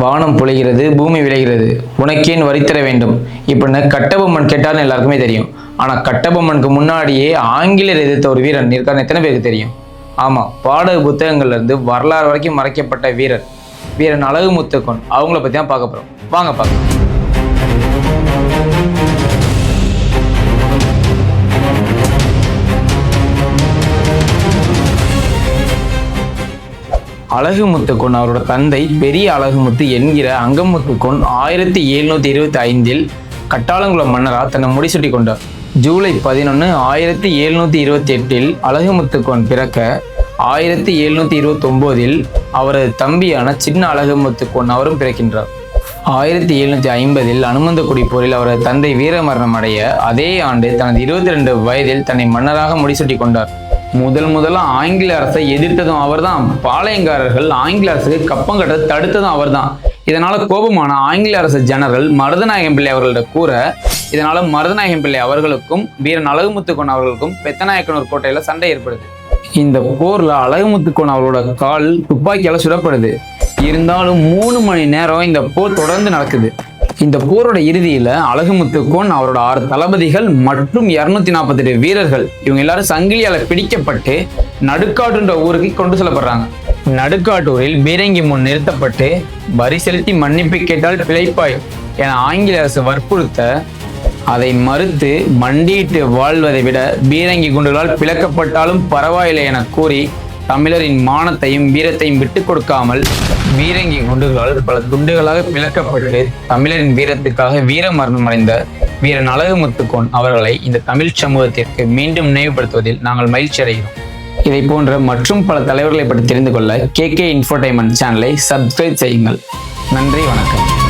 வானம் பொழிகிறது பூமி விளைகிறது. உனக்கேன் வரித்தர வேண்டும். இப்படின்னு கட்டபொம்மன் கேட்டார்னு எல்லாருக்குமே தெரியும். ஆனால் கட்டபொம்மனுக்கு முன்னாடியே ஆங்கிலேயர் எதிர்த்த ஒரு வீரன் இருக்கான்னு எத்தனை பேருக்கு தெரியும்? ஆமாம் பாடக புத்தகங்கள்லேருந்து வரலாறு வரைக்கும் மறைக்கப்பட்ட வீரர். வீரன் அழகு முத்துக்கொன். அவங்கள பற்றி தான் பார்க்க போகிறோம் வாங்க பார்க்கலாம். அழகுமுத்துக்கொன் அவரோட தந்தை பெரிய அழகுமுத்து என்கிற அங்கமுத்துக்கொன் ஆயிரத்தி எழுநூத்தி இருபத்தி ஐந்தில் கட்டாளங்குளம் மன்னரா தன்னை முடிசூட்டி கொண்டார். ஜூலை பதினொன்று ஆயிரத்தி எழுநூத்தி இருபத்தி எட்டில் அழகுமுத்துக்கொன் பிறக்க ஆயிரத்தி எழுநூத்தி இருபத்தி ஒன்பதில் அவரது தம்பியான சின்ன அழகுமுத்துக்கொன் அவரும் பிறக்கின்றார். ஆயிரத்தி எழுநூத்தி ஐம்பதில் அனுமந்தக்குடி போரில் அவரது தந்தை வீரமரணம் அடைய அதே ஆண்டு தனது இருபத்தி ரெண்டு வயதில் தன்னை மன்னராக முடிசூட்டி கொண்டார். முதல் முதல்ல ஆங்கில அரசை எதிர்த்ததும் அவர்தான். பாளையங்காரர்கள் ஆங்கில அரசுக்கு கப்பம் கட்ட தடுத்ததும் அவர்தான். இதனால கோபமான ஆங்கில அரசு ஜெனரல் மருதநாயகம் பிள்ளை அவர்கள்ட்ட கூற இதனால மருதநாயகம் பிள்ளை அவர்களுக்கும் வீரன் அழகுமுத்துக்கோன் அவர்களுக்கும் பெத்தநாயக்கனூர் கோட்டையில சண்டை ஏற்படுது. இந்த போர்ல அழகுமுத்துக்கோன் அவரோட கால் துப்பாக்கியால சுடப்படுது. இருந்தாலும் மூணு மணி நேரம் இந்த போர் தொடர்ந்து நடக்குது. இந்த போரோட இறுதியில அழகுமுத்துக்கோன் அவரோட ஆறு தளபதிகள் மற்றும் இருநூத்தி நாற்பத்தெட்டு வீரர்கள் இவங்க எல்லாரும் சங்கிலியால பிடிக்கப்பட்டு நடுக்காடுன்ற ஊருக்கு கொண்டு செல்லப்படுறாங்க. நடுக்காட்டூரில் பீரங்கி முன் நிறுத்தப்பட்டு வரி செலுத்தி மன்னிப்பு கேட்டால் பிழைப்பாய் என ஆங்கில அரசு வற்புறுத்த அதை மறுத்து மண்டியிட்டு வாழ்வதை விட பீரங்கி குண்டுகளால் பிளக்கப்பட்டாலும் பரவாயில்லை என கூறி தமிழரின் மானத்தையும் வீரத்தையும் விட்டுக் கொடுக்காமல் வீரங்கி குண்டுகளால் பல துண்டுகளாக பிளக்கப்பட்டு தமிழரின் வீரத்துக்காக வீர மரணம் அடைந்த வீரன் அழகுமுத்துக்கோன் அவர்களை இந்த தமிழ் சமூகத்திற்கு மீண்டும் நினைவுபடுத்துவதில் நாங்கள் மகிழ்ச்சி அடைகிறோம். இதை போன்ற மற்றும் பல தலைவர்களை பற்றி தெரிந்து கொள்ள கே கே இன்ஃபர்டைன்மெண்ட் சேனலை சப்ஸ்கிரைப் செய்யுங்கள். நன்றி வணக்கம்.